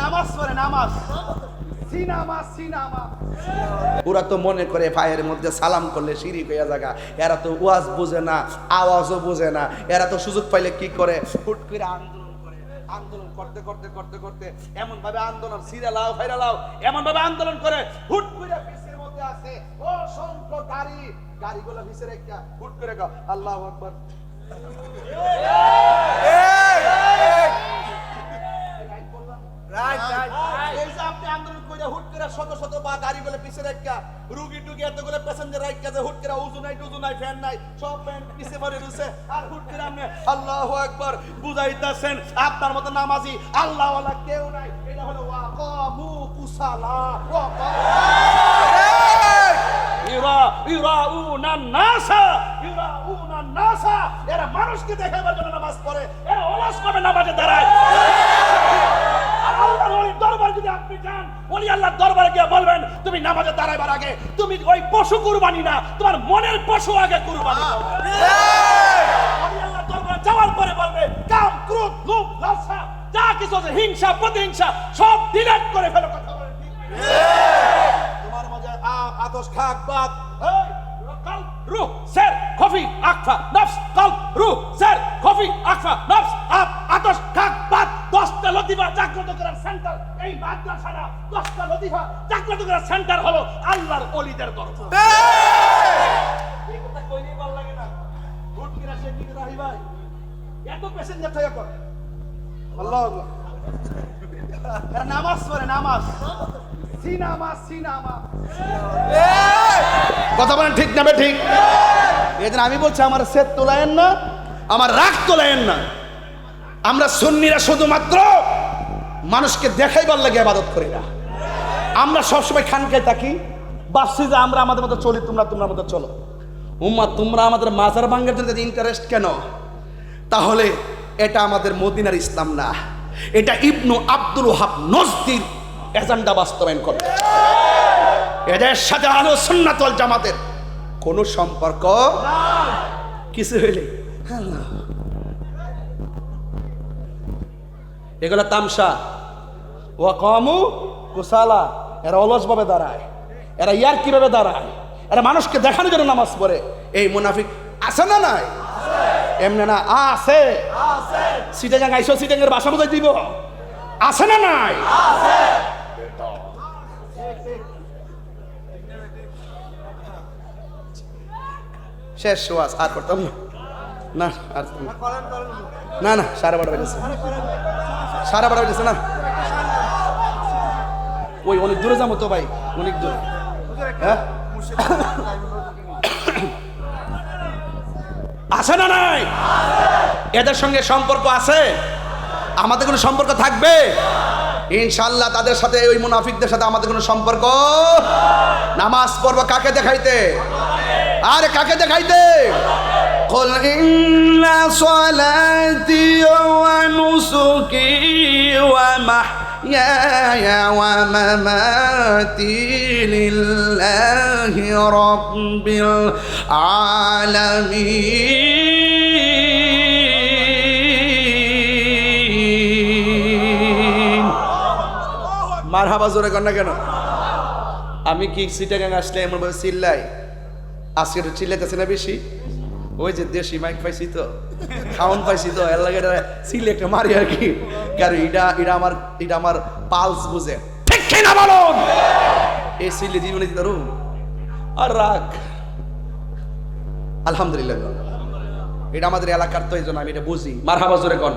নামাজ পড়ে নামাজ। সিনামাজ সিনামাজ ওরা তো মনে করে পায়ের মধ্যে সালাম করলে শিরিক হইয়া জায়গা এরা তো ওয়াজ বুঝে না আওয়াজও বুঝে না। এরা তো সুযোগ পাইলে কি করে? হুট করে আন্দোলন করে। আন্দোলন করতে করতে করতে করতে এমন ভাবে আন্দোলন সিরা লাও ফাইরা লাও এমন ভাবে আন্দোলন করে হুট করে পিসের মধ্যে আছে। অসংখ্য গাড়ি গাড়িগুলো পিসের একটা হুট করে গাও আল্লাহ আকবার। আপনার মতো নামাজি আল্লাহ কেউ নাই এটা হলো এরা মানুষকে দেখাবার জন্য নামাজ পড়ে এরা অলস নামাজে দাঁড়ায় যদি আপনি যান ওলি আল্লাহর দরবারে গিয়ে বলবেন তুমি নামাজে দাঁড়াইবার আগে তুমি ওই পশু কুরবানি না তোমার মনের পশু আগে কুরবানি যাওয়ার পরে বলবে কাম ক্রোধ লোভ লালসা যা কিছু আছে হিংসা প্রতিহিংসা সব ডিলেট করে ফেলো কথা ঠিক তোমার মাঝে আ- আতস খাক বাদ রুহ সের খফি আকফা নফস কাল রুহ সের খফি আকফা নফস দশটা লতিফা জাগ্রত করার সেন্টার এই মাদ্রাসাটা দশটা লতিফা জাগ্রত করার সেন্টার হলো আল্লাহর অলিদের দরবার। কথা কইলেই ভালো লাগে না। হুট করে সে দিকে রাহি ভাই? এত প্যাসেঞ্জার থেকে কর আল্লাহ আল্লাহ এরা নামাজ পড়ে নামাজ। সিনামা সিনামা। কথা বলেন ঠিক না ঠিক? এই! জন্য আমি বলছি আমার সেত তোলায়েন না আমার রাগ তোলায়েন না। আমরা সুন্নিরা শুধুমাত্র মানুষকে দেখাইবার লাগে আবাদত করি না। আমরা সবসময় খানকায় থাকি। ভাবছি যে আমরা আমাদের মতো চলি, তোমরা তোমরা মতো চলো। উম্মা, তোমরা আমাদের মাজার ভাঙ্গার জন্য ইন্টারেস্ট কেন? তাহলে এটা আমাদের মদিনার ইসলাম না। এটা ইবনু আব্দুল ওহাব নজদির এজেন্ডা বাস্তবায়ন করবে। এদের সাথে আলো সুন্নাতল জামাতের কোনো সম্পর্ক কিছু হইলে। এগুলো তামসা। ও কমু কুসালা। এরা অলসভাবে দাঁড়ায়। এরা ইয়ার কীভাবে দাঁড়ায়? এরা মানুষকে দেখানোর জন্য নামাজ পড়ে। এই মুনাফিক আছে না নাই? এমনি না, আছে। সিটাগাং আইসো সিটাঙ্গের বাসা বোঝাই দিব। আছে না নাই? শেষ ওয়াজ, আর করতাম না। না, আর না। না সাড়ে বারো বেজেছে। সাড়ে বারো বেজেছে না? ওই অনেক দূরে যাব তো ভাই, অনেক দূরে। হ্যাঁ? আছে না নাই? এদের সঙ্গে সম্পর্ক আছে? আমাদের কোনো সম্পর্ক থাকবে? ইনশাল্লাহ তাদের সাথে ওই মুনাফিকদের সাথে আমাদের কোনো সম্পর্ক? নামাজ পড়ব কাকে দেখাইতে? আরে কাকে দেখাইতে? কল ইন্না সলাতি ওয়া ومحياي ومماتي لله رب العالمين মারহাবা জোরে কর না কেন আমি কি সিটাগাং আসলে এমন ভাবে চিল্লাই আজকে একটু চিল্লাইতেছে না বেশি ওই যে দেশি মাইক পাইছি তো খাওন পাইছি তো এর লাগে এটা চিল্লে একটা মারি আর কি কারণ এটা এটা আমার এটা আমার পালস বুঝে। ঠিক কি না বলুন? এই চিল্লে জীবনে আর রাগ। আলহামদুলিল্লাহ। এটা আমাদের এলাকার তো এই জন্য আমি এটা বুঝি। মারহাবা জোরে কর